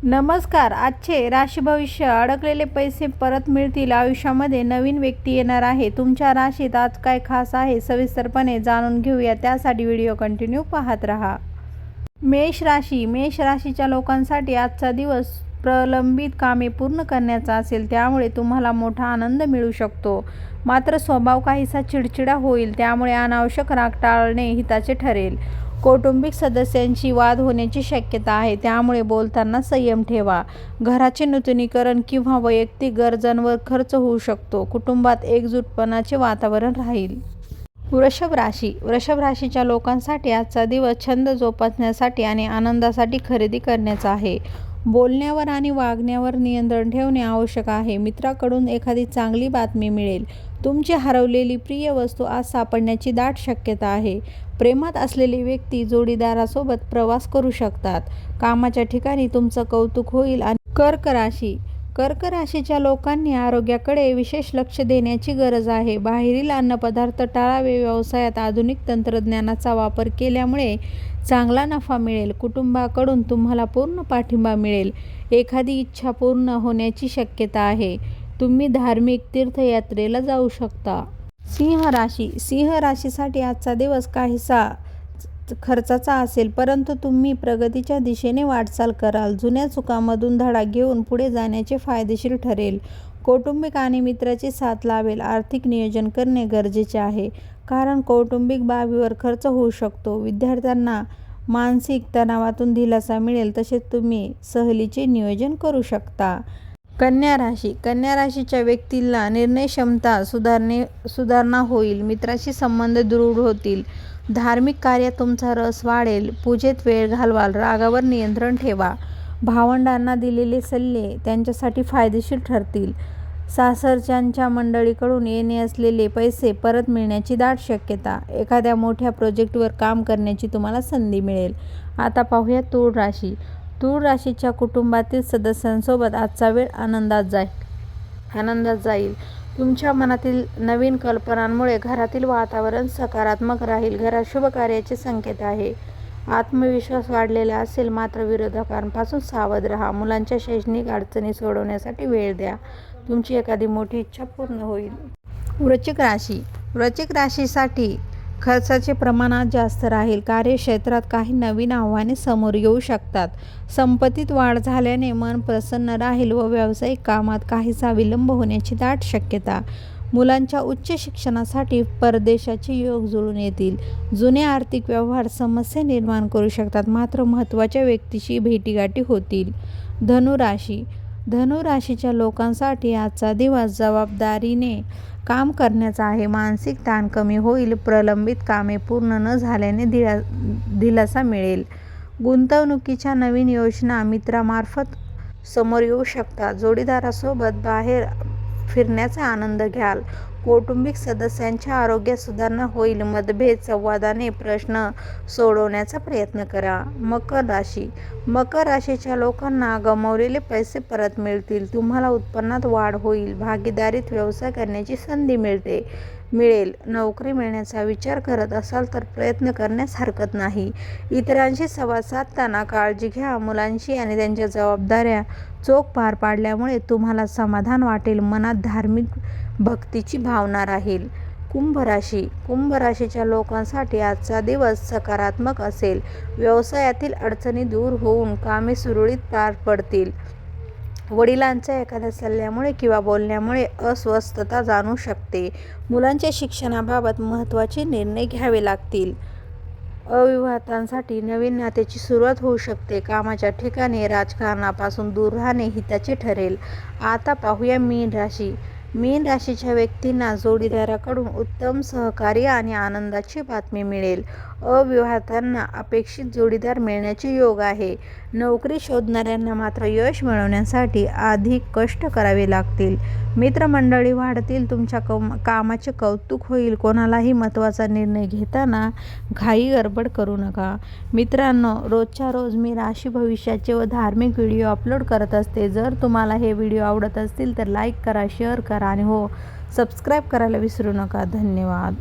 नमस्कार. आजचे राशी भविष्य अडकलेले पैसे परत मिळतील. आयुष्यामध्ये नवीन व्यक्ती येणार आहे. तुमच्या राशीत आज काय खास आहे सविस्तरपणे जाणून घेऊया. त्यासाठी व्हिडिओ कंटिन्यू पाहत राहा. मेष राशी. मेष राशीच्या लोकांसाठी आजचा दिवस प्रलंबित कामे पूर्ण करण्याचा असेल त्यामुळे तुम्हाला मोठा आनंद मिळू शकतो. मात्र स्वभाव काहीसा चिडचिडा होईल त्यामुळे अनावश्यक राग टाळणे हिताचे ठरेल. कौटुंबिक सदस्यांशी वाद होण्याची शक्यता आहे. त्यामुळे बोलताना संयम ठेवा. घराचे नूतनीकरण किंवा वैयक्तिक गरजांवर खर्च होऊ शकतो. कुटुंबात एकजूटपणाचे वातावरण राहील. वृषभ राशी. वृषभ राशीच्या लोकांसाठी आजचा दिवस छंद जोपासण्यासाठी आणि आनंदासाठी खरेदी करण्याचा आहे. बोलण्यावर आणि वागण्यावर नियंत्रण ठेवणे आवश्यक आहे. मित्राकडून एखादी चांगली बातमी मिळेल. तुमची हरवलेली प्रिय वस्तू आज सापडण्याची दाट शक्यता आहे. प्रेमात असलेली व्यक्ती जोडीदारासोबत प्रवास करू शकतात. कामाच्या ठिकाणी तुमचं कौतुक होईल आणि कर्क राशी कर्क राशीच्या लोकांनी आरोग्याकडे विशेष लक्ष देण्याची गरज आहे. बाहेरील अन्नपदार्थ टाळावे व्यवसायात आधुनिक तंत्रज्ञानाचा वापर केल्यामुळे चांगला नफा मिळेल कुटुंबाकडून तुम्हाला पूर्ण पाठिंबा मिळेल. एखादी इच्छा पूर्ण होण्याची शक्यता आहे. तुम्ही धार्मिक तीर्थयात्रेला जाऊ शकता. सिंह राशी सिंह राशीसाठी आजचा दिवस काहीसा खर्चाचा असेल परंतु तुम्ही प्रगतीच्या दिशेने वाटचाल कराल. जुन्या चुकामधून धडा घेऊन पुढे जाण्याचे फायदेशीर ठरेल. कौटुंबिक आणि मित्राची साथ लावेल. आर्थिक नियोजन करणे गरजेचे आहे. कारण कौटुंबिक बाबीवर खर्च होऊ शकतो. विद्यार्थ्यांना मानसिक तणावातून दिलासा मिळेल तसेच तुम्ही सहलीचे नियोजन करू शकता. कन्या राशी. कन्या राशीच्या व्यक्तीला निर्णय क्षमता सुधारणे सुधारणा होईल. मित्राशी संबंध दृढ होतील. धार्मिक कार्यात तुमचा रस वाढेल. पूजेत वेळ घालवाल. रागावर नियंत्रण ठेवा. भावंडांना दिलेले सल्ले त्यांच्यासाठी फायदेशीर ठरतील. सासरच्यांच्या मंडळीकडून येणे असलेले पैसे परत मिळण्याची दाट शक्यता. एखाद्या मोठ्या प्रोजेक्टवर काम करण्याची तुम्हाला संधी मिळेल. आता पाहूया तूळ राशी. तूळ राशीच्या कुटुंबातील सदस्यांसोबत आजचा वेळ आनंदात जाईल. आनंदात जाईल. तुमच्या मनातील नवीन कल्पनांमुळे घरातील वातावरण सकारात्मक राहील. घरात शुभ कार्याचे संकेत आहे. आत्मविश्वास वाढलेला असेल मात्र विरोधकांपासून सावध राहा. मुलांच्या शैक्षणिक अडचणी सोडवण्यासाठी वेळ द्या. तुमची एखादी मोठी इच्छा पूर्ण होईल. वृश्चिक राशी. वृश्चिक राशीसाठी खर्चाचे प्रमाण आज जास्त राहील. कार्यक्षेत्रात काही नवीन आव्हाने समोर येऊ शकतात. संपत्तीत वाढ झाल्याने मन प्रसन्न राहील व व्यावसायिक कामात काहीसा विलंब होण्याची दाट शक्यता. मुलांच्या उच्च शिक्षणासाठी परदेशाचे योग जुळून येतील. जुने आर्थिक व्यवहार समस्या निर्माण करू शकतात. मात्र महत्त्वाच्या व्यक्तीशी भेटीगाठी होतील. धनुराशी धनुराशीच्या लोकांसाठी आजचा दिवस जबाबदारीने काम करण्याचा आहे. मानसिक ताण कमी होईल प्रलंबित कामे पूर्ण न झाल्याने दिला दिलासा मिळेल. गुंतवणुकीच्या नवीन योजना मित्रामार्फत समोर येऊ शकतात. जोडीदारासोबत बाहेर फिरण्याचा आनंद घ्याल. कौटुंबिक सदस्यांच्या आरोग्यात सुधारणा होईल. मतभेद संवादाने प्रश्न सोडवण्याचा प्रयत्न करा. मकर राशी. मकर राशीच्या लोकांना गमावलेले पैसे परत मिळतील. तुम्हाला उत्पन्नात वाढ होईल. भागीदारीत व्यवसाय करण्याची संधी मिळते. मिळेल. नोकरी मिळण्याचा विचार करत असाल तर प्रयत्न करण्यास हरकत नाही. इतरांशी संवाद साधताना काळजी घ्या. मुलांशी आणि त्यांच्या जबाबदाऱ्या चोख पार पाडल्यामुळे तुम्हाला समाधान वाटेल. मनात धार्मिक भक्तीची भावना राहील. कुंभ राशी. कुंभ राशीच्या लोकांसाठी आजचा दिवस सकारात्मक असेल. व्यवसायातील अडचणी दूर होऊन कामे सुरळीत पार पडतील. वडिलांच्या एखाद्या सल्ल्यामुळे किंवा बोलण्यामुळे अस्वस्थता जाणू शकते. मुलांच्या शिक्षणाबाबत महत्त्वाचे निर्णय घ्यावे लागतील. अविवाहितांसाठी नवीन नात्याची सुरुवात होऊ शकते. कामाच्या ठिकाणी राजकारणापासून दूर राहणे हिताचे ठरेल. आता पाहूया मीन राशी. मीन राशीच्या व्यक्तींना जोडीदाराकडून उत्तम सहकार्य आणि आनंदाची बातमी मिळेल. अविवाहितांना अपेक्षित जोडीदार मिळण्याचे योग आहे. नोकरी शोधणाऱ्यांना मात्र यश मिळवण्यासाठी अधिक कष्ट करावे लागतील. मित्रमंडळी वाढतील तुमच्या कम कामाचे कौतुक होईल. कोणालाही महत्त्वाचा निर्णय घेताना घाई गडबड करू नका. मित्रांनो रोजच्या रोज मी राशी भविष्याचे व धार्मिक व्हिडिओ अपलोड करत असते. जर तुम्हाला हे व्हिडिओ आवडत असतील तर लाईक करा शेअर करा आणि हो सबस्क्राईब करायला विसरू नका. धन्यवाद.